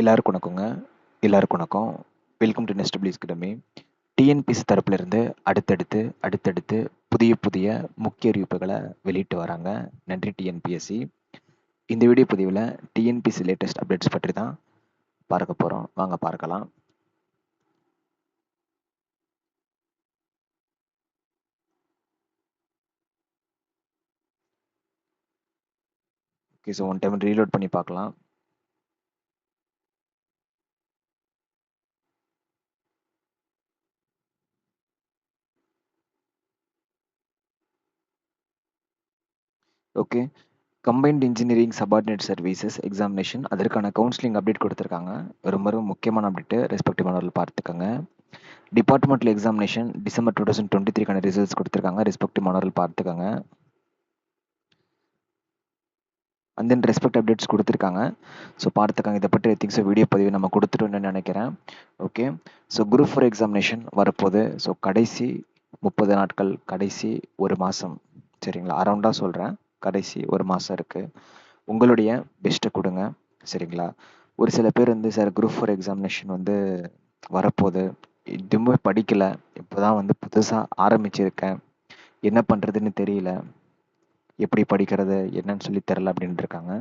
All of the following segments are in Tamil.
எல்லாருக்கும் வணக்கங்க. எல்லாருக்கும் வணக்கம். Welcome to nest please TNPSC தரப்புலேருந்து அடுத்தடுத்து அடுத்தடுத்து புதிய புதிய முக்கிய அறிவிப்புகளை வெளியிட்டு வராங்க. நன்றி டிஎன்பிஎஸ்சி இந்த வீடியோ பதிவில் டிஎன்பிசி லேட்டஸ்ட் அப்டேட்ஸ் பற்றி தான் பார்க்க போகிறோம் வாங்க பார்க்கலாம். Okay so one time reload பண்ணி பார்க்கலாம். Okay combined engineering subordinate services examination அதற்கான கவுன்சிலிங் அப்டேட் கொடுத்துருக்காங்க. ரொம்ப ரொம்ப முக்கியமான அப்டேட்டு ரெஸ்பெக்டிவ் மாணவர்கள் பார்த்துக்கோங்க. Departmental examination December two thousand twenty த்ரீக்கான results கொடுத்துருக்காங்க. ரெஸ்பெக்டிவ் மாணவர்கள் பார்த்துக்கோங்க. அண்ட் தென் ரெஸ்பெக்ட் அப்டேட்ஸ் கொடுத்துருக்காங்க. ஸோ பார்த்துக்காங்க. இதை பற்றி திங்ஸ் வீடியோ பதிவு நம்ம கொடுத்துட்டோம்னு நினைக்கிறேன். Okay so group four examination வரப்போகுது. ஸோ கடைசி முப்பது நாட்கள் கடைசி ஒரு மாதம் சரிங்களா? அரௌண்டாக சொல்கிறேன் கடைசி ஒரு மாதம் இருக்குது உங்களுடைய பெஸ்ட்டை கொடுங்க. சரிங்களா? ஒரு சில பேர் வந்து சார் குரூப் ஃபோர் எக்ஸாமினேஷன் வந்து வரப்போகுது. எதுவுமே படிக்கலை. இப்போ தான் வந்து புதுசாக ஆரம்பிச்சிருக்கேன். என்ன பண்ணுறதுன்னு தெரியல. எப்படி படிக்கிறது என்னன்னு சொல்லி தெரில அப்படின்ட்டு இருக்காங்க.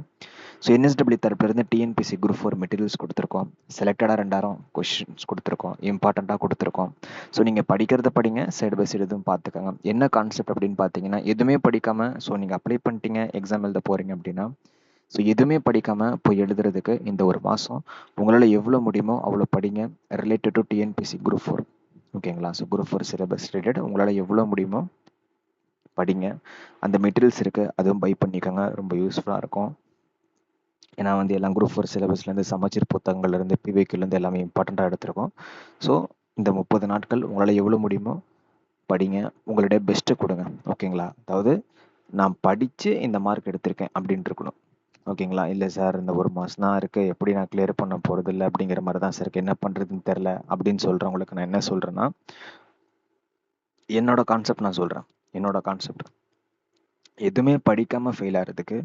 ஸோ என்எஸ்டபிள்யூ தரப்புலேருந்து டிஎன்பிசி குரூப் ஃபோர் மெட்டீரியல்ஸ் கொடுத்துருக்கோம். செலக்டடாக ரெண்டாயிரம் கொஷின்ஸ் கொடுத்துருக்கோம். இம்பார்ட்டண்ட்டாக கொடுத்துருக்கோம். ஸோ நீங்கள் படிக்கிறத படிங்க சைடு பை சைடு எதுவும் பார்த்துக்கோங்க. என்ன கான்செப்ட் அப்படின்னு பார்த்தீங்கன்னா எதுவுமே படிக்காமல் ஸோ நீங்கள் அப்ளை பண்ணிட்டீங்க எக்ஸாம் எழுத போகிறீங்க அப்படின்னா ஸோ எதுவுமே படிக்காமல் போய் எழுதுறதுக்கு இந்த ஒரு மாதம் உங்களால் எவ்வளோ முடியுமோ அவ்வளோ படிங்க related to TNPSC group four ஓகேங்களா so group four syllabus related உங்களால் எவ்வளோ முடியுமோ படிங்க. அந்த மெட்டீரியல்ஸ் இருக்குது அதுவும் பை பண்ணிக்கோங்க. ரொம்ப யூஸ்ஃபுல்லாக இருக்கும். ஏன்னா வந்து எல்லாம் குரூப் ஃபோர் சிலபஸ்லேருந்து சமச்சீர் புத்தகங்கள்லேருந்து பிவிக்யூலேருந்து எல்லாமே இம்பார்ட்டண்ட்டாக எடுத்திருக்கோம். ஸோ இந்த முப்பது நாட்கள் உங்களால் எவ்வளோ முடியுமோ படிங்க. உங்களுடைய பெஸ்ட்டை கொடுங்க. ஓகேங்களா அதாவது நான் படித்து இந்த மார்க் எடுத்திருக்கேன் அப்படின்ட்டு இருக்கணும். ஓகேங்களா இல்லை சார் இந்த ஒரு மாதம் தான் இருக்குது எப்படி நான் கிளியர் பண்ண போகிறது இல்லை? அப்படிங்கிற மாதிரி தான் சார் இருக்குது என்ன பண்ணுறதுன்னு தெரில அப்படின்னு சொல்கிறவங்களுக்கு நான் என்ன சொல்கிறேன்னா என்னோட கான்செப்ட் நான் சொல்கிறேன் என்னோட கான்செப்ட் எதுவுமே படிக்காமல் ஃபெயில் ஆகிறதுக்கு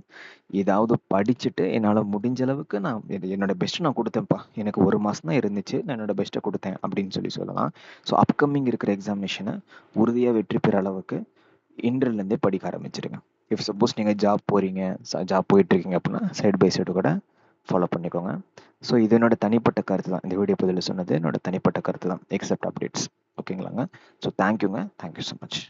ஏதாவது படிச்சுட்டு என்னால் முடிஞ்ச அளவுக்கு நான் என்னோட பெஸ்ட்டு நான் கொடுத்தேன்ப்பா. எனக்கு ஒரு மாதம் தான் இருந்துச்சு நான் என்னோட பெஸ்ட்டை கொடுத்தேன் அப்படின்னு சொல்லி சொல்லலாம். ஸோ அப்கமிங் இருக்கிற எக்ஸாமினேஷனை உறுதியாக வெற்றி பெற அளவுக்கு இன்றிலேருந்தே படிக்க ஆரம்பிச்சிடுங்க இஃப் சப்போஸ் நீங்கள் ஜாப் போகிறீங்க ஜாப் போயிட்டுருக்கீங்க அப்படின்னா சைடு பை சைடு கூட ஃபாலோ பண்ணிக்கோங்க. ஸோ இது என்னோட தனிப்பட்ட கருத்து தான். இந்த வீடியோ பதில் சொன்னது என்னோட தனிப்பட்ட கருத்து தான். எக்ஸப்ட் அப்டேட்ஸ் ஓகேங்களாங்க ஸோ தேங்க்யூங்க தேங்க்யூ ஸோ மச்